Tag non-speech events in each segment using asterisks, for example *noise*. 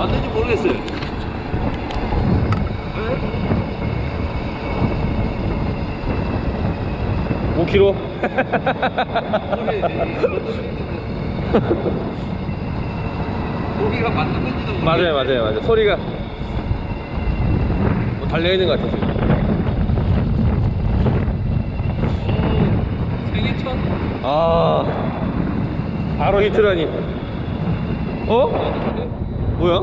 맞는지 모르겠어요. 오 k 로 고기가 맞는 건지도 모르겠어요. 맞아요 맞아요 맞아요 소리가 뭐 달려 있는 것 같아 지금 생애 첫. 아 바로 히트라니 어? 뭐야?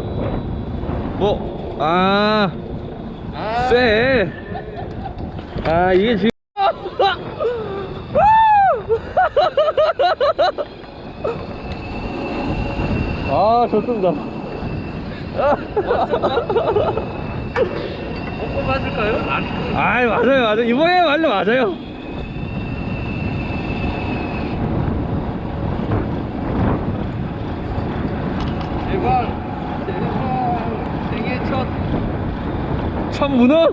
뭐? 아 아, 쎄. 아 이게 지금 *laughs* 아 좋습니다 맞을까요? 아니. 아이 맞아요 맞아요 이번에 말로 맞아요 제발. 제발. 생애 첫. 참 문어? 어.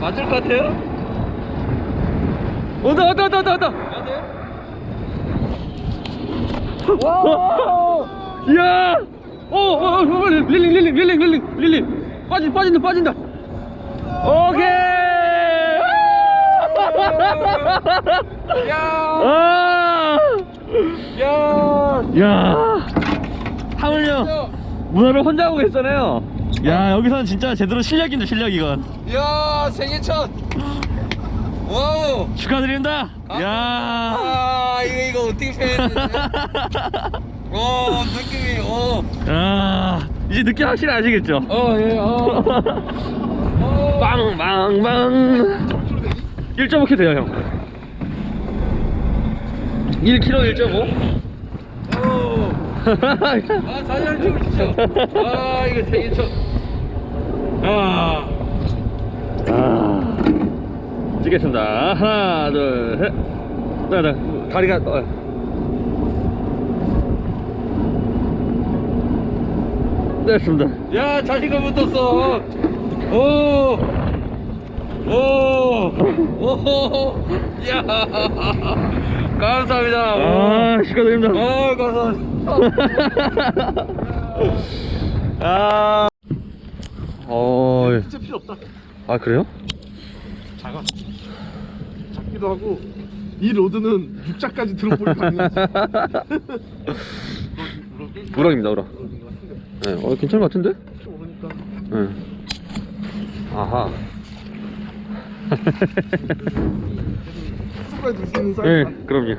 맞을 것 같아요? 온다 온다 온다! 이야! 오, 오, 오, 릴링, 릴링, 릴링, 릴링, 릴링. 빠진, 빠진다, 빠진다. 오케이! 야! 아! 야! 야! 하물며 문어를 혼자 하고 계시잖아요. 야, 여기서는 진짜 제대로 실력인데, 실력 이건. 야, 첫. 와우. 축하드립니다. 야! 아, 이거 이거 어떻게 표현했는데? *laughs* 어, 느낌이 어. 아, 이제 느낌 확실히 아시겠죠? 어, 예. 어. 어. 빵빵빵 1.5kg 돼요 형 1kg 1.5? 어. 아, 사진 한 찍어 주시죠. 아, 이거 생애 첫. 아. 아, 찍겠습니다 하나 둘셋 네, 네. 다리가 어. 됐습니다 야, 자신감 붙었어. 오. 오. 오. 야. 감사합니다. 아 축하드립니다 아, 감사합니다. *laughs* 아 어, 진짜 필요 없다. 아 그래요? 작아. 작기도 하고 이 로드는 6자까지 들어볼 가능하지. *laughs* 우럭입니다 우럭 네, 어 괜찮은 것 같은데? 모르니까 네. 아하 수가 둘수 있는 네 사이즈. 그럼요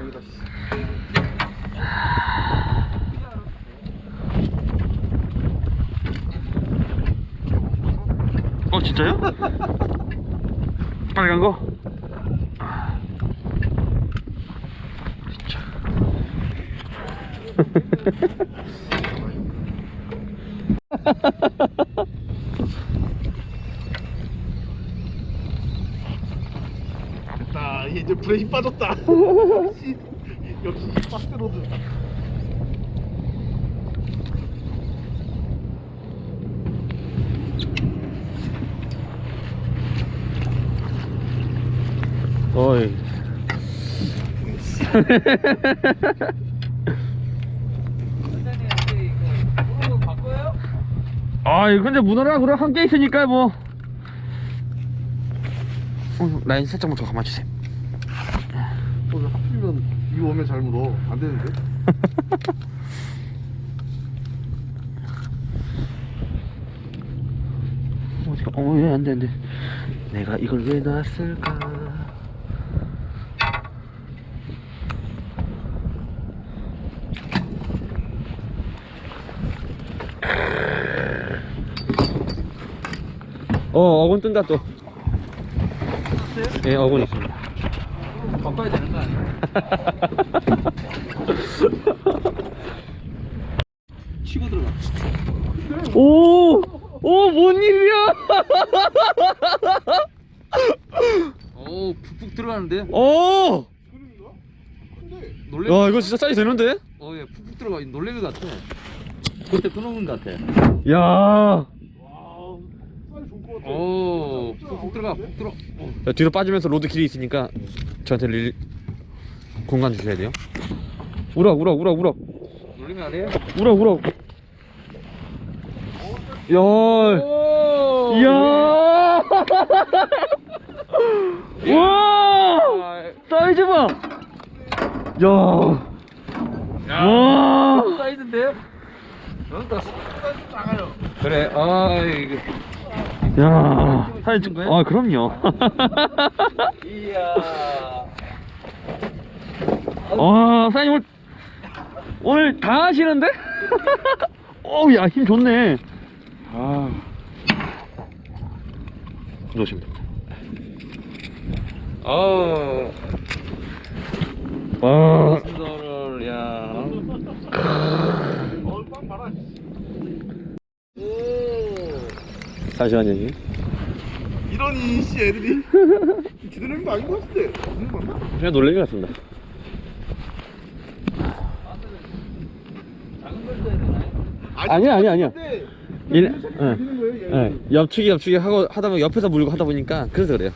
어 진짜요? *laughs* 빨간 거? 아. 진짜 됐다. 이제 불에 힘 빠졌다. *laughs* 역시 역시 파스트 로드. 어이? 아 근데 문어랑 우럭 함께 있으니까 뭐 어, 라인 살짝만 더 감아주세요 오늘 하필이면 이 오면 잘 물어. 안 되는데? *laughs* 어디가 어 왜 안돼 안돼 내가 이걸 왜 놨을까 어 어군 뜬다 또 예, 어군 있습니다. 바꿔야 되는 거 아니야? *laughs* 치고 들어가. 오! 오, 뭔 일이야! 오, 푹 들어가는데? 오! 근데 놀래. 야, 이거 진짜 사이즈 되는데? 어, 예, 푹푹 들어가. 놀래미 같아. 그때 끊어온 것 같아. 야. 와. 오, 푹푹 들어가, 푹 들어. 어. 야, 뒤로 빠지면서 로드 길이 있으니까 저한테 릴... 공간 주셔야 돼요. 우럭, 우럭, 우럭, 우럭. 놀래미 아니에요? 우럭, 우럭. 야. 오! 이야. 와! 아, 사이즈 봐. 야. 야. 와. 사이즈인데? 어? 나 작아요. 그래, 아, 이거. 야. 사이즈 찍은 거야? 아, 그럼요. 이야. 와, 사장님 오늘 오늘 다 하시는데? *laughs* 어우, 야, 힘 좋네. 아. 놓으시면 됩니다. 어우, 와. 순서를, 야. 어빵 봐라. 오 잠시만요. 이런 이씨 애들이 기다리는 거 아닌 것 같은데. 무슨 건가? 그냥 놀래미 같습니다. 아니야, 아니야, 아니야. 근데 얘네, 예. 거예요. 얘. 예, 옆치기 옆치기 하고 하다 보면 옆에서 물고 하다 보니까 그래서 그래요.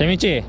재밌지?